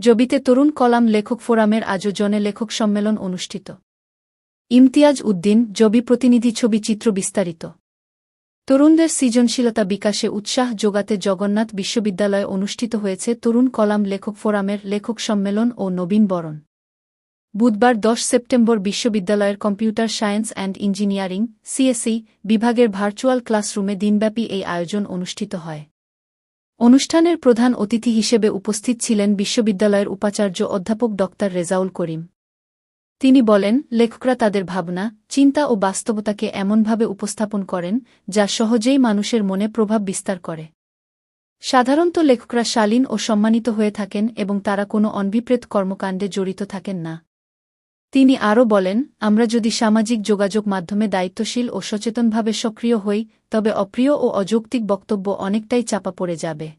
জবিতে তরুণ column লেখক ফোরামের আয়োজনে লেখক সম্মেলন অনুষ্ঠিত। ইমতিয়াজ উদ্দিন, জবি প্রতিনিধি ছবি চিত্র বিস্তারিত। তরুণদের সৃজনশীলতা বিকাশে উৎসাহ যোগাতে জগন্নাথ বিশ্ববিদ্যালয়ে অনুষ্ঠিত হয়েছে তরুণ কলাম লেখক ফোরামের লেখক সম্মেলন ও নবীন বরণ। বুধবার দশ সেপ্টেম্বর বিশ্ববিদ্যালয়ের computer science and engineering, CSE, বিভাগের ভার্চুয়াল ক্লাসরুমে দিনব্যাপী এই আয়োজন অনুষ্ঠিত হয়। অনুষ্ঠানের প্রধান অতিথি হিসেবে উপস্থিত ছিলেন বিশ্ববিদ্যালয়ের উপাচার্য অধ্যাপক ড রেজাউল করিম। তিনি বলেন, লেখকরা তাদের ভাবনা, চিন্তা ও বাস্তবতাকে এমনভাবে উপস্থাপন করেন, যা সহজেই মানুষের মনে প্রভাব বিস্তার করে। সাধারণত লেখকরা শালীন ও সম্মানিত হয়ে থাকেন এবং তারা কোনো অনভিপ্রেত কর্মকাণ্ডে জড়িত থাকেন না। তিনি আরও বলেন, আমরা যদি সামাজিক যোগাযোগ মাধ্যমে দায়িত্বশীল ও সচেতনভাবে সক্রিয় হই, তবে অপ্রিয় ও অযৌক্তিক বক্তব্য অনেকটাই চাপা পড়ে যাবে।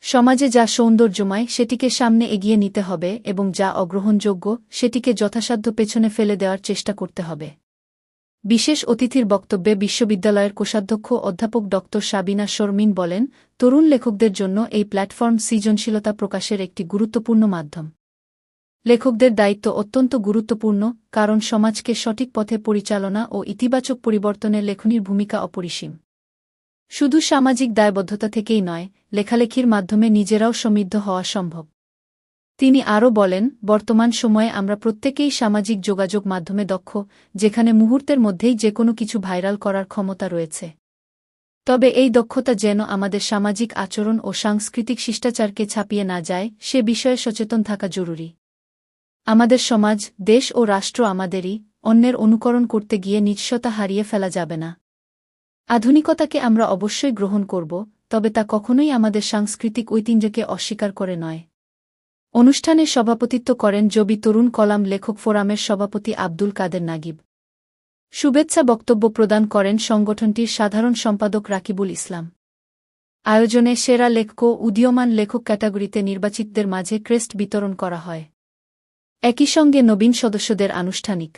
সমাজে যা সৌন্দর্যময়, সেটিকে সামনে এগিয়ে নিতে হবে এবং যা অগ্রহণযোগ্য, সেটিকে যথাসাধ্য পেছনে ফেলে দেওয়ার চেষ্টা করতে হবে। বিশেষ অতিথির বক্তব্যে বিশ্ববিদ্যালয়ের কোষাধ্যক্ষ অধ্যাপক ড. সাবিনা শর্মিন বলেন, তরুণ লেখকদের জন্য এই প্ল্যাটফর্ম সৃজনশীলতা প্রকাশের একটি গুরুত্বপূর্ণ মাধ্যম। লেখকদের দায়িত্ব অত্যন্ত গুরুত্বপূর্ণ, কারণ সমাজকে সঠিক পথে পরিচালনা ও ইতিবাচক পরিবর্তনে লেখনীর ভূমিকা অপরিসীম। শুধু সামাজিক দায়বদ্ধতা থেকেই নয়, লেখালেখির মাধ্যমে নিজেরাও সমৃদ্ধ হওয়া সম্ভব। তিনি আরও বলেন, বর্তমান সময়ে আমরা প্রত্যেকেই সামাজিক যোগাযোগ মাধ্যমে দক্ষ, যেখানে মুহূর্তের মধ্যেই যে কোনো কিছু ভাইরাল করার ক্ষমতা রয়েছে। তবে এই দক্ষতা যেন আমাদের সামাজিক আচরণ ও সাংস্কৃতিক শিষ্টাচারকে ছাপিয়ে না যায়, সে বিষয়ে সচেতন থাকা জরুরি। আমাদের সমাজ, দেশ ও রাষ্ট্র আমাদেরই, অন্যের অনুকরণ করতে গিয়ে নিঃস্বতা হারিয়ে ফেলা যাবে না। আধুনিকতাকে আমরা অবশ্যই গ্রহণ করব, তবে তা কখনোই আমাদের সাংস্কৃতিক ঐতিহ্যকে অস্বীকার করে নয়। অনুষ্ঠানে সভাপতিত্ব করেন জবি তরুণ কলাম, লেখক ফোরামের সভাপতি আব্দুল কাদের নাগিব। শুভেচ্ছা বক্তব্য প্রদান করেন সংগঠনটির সাধারণ সম্পাদক রাকিবুল ইসলাম। আয়োজনে সেরা লেখক উদীয়মান লেখক ক্যাটাগরিতে নির্বাচিতদের মাঝে ক্রেস্ট বিতরণ করা হয়। একই সঙ্গে নবীন সদস্যদের আনুষ্ঠানিক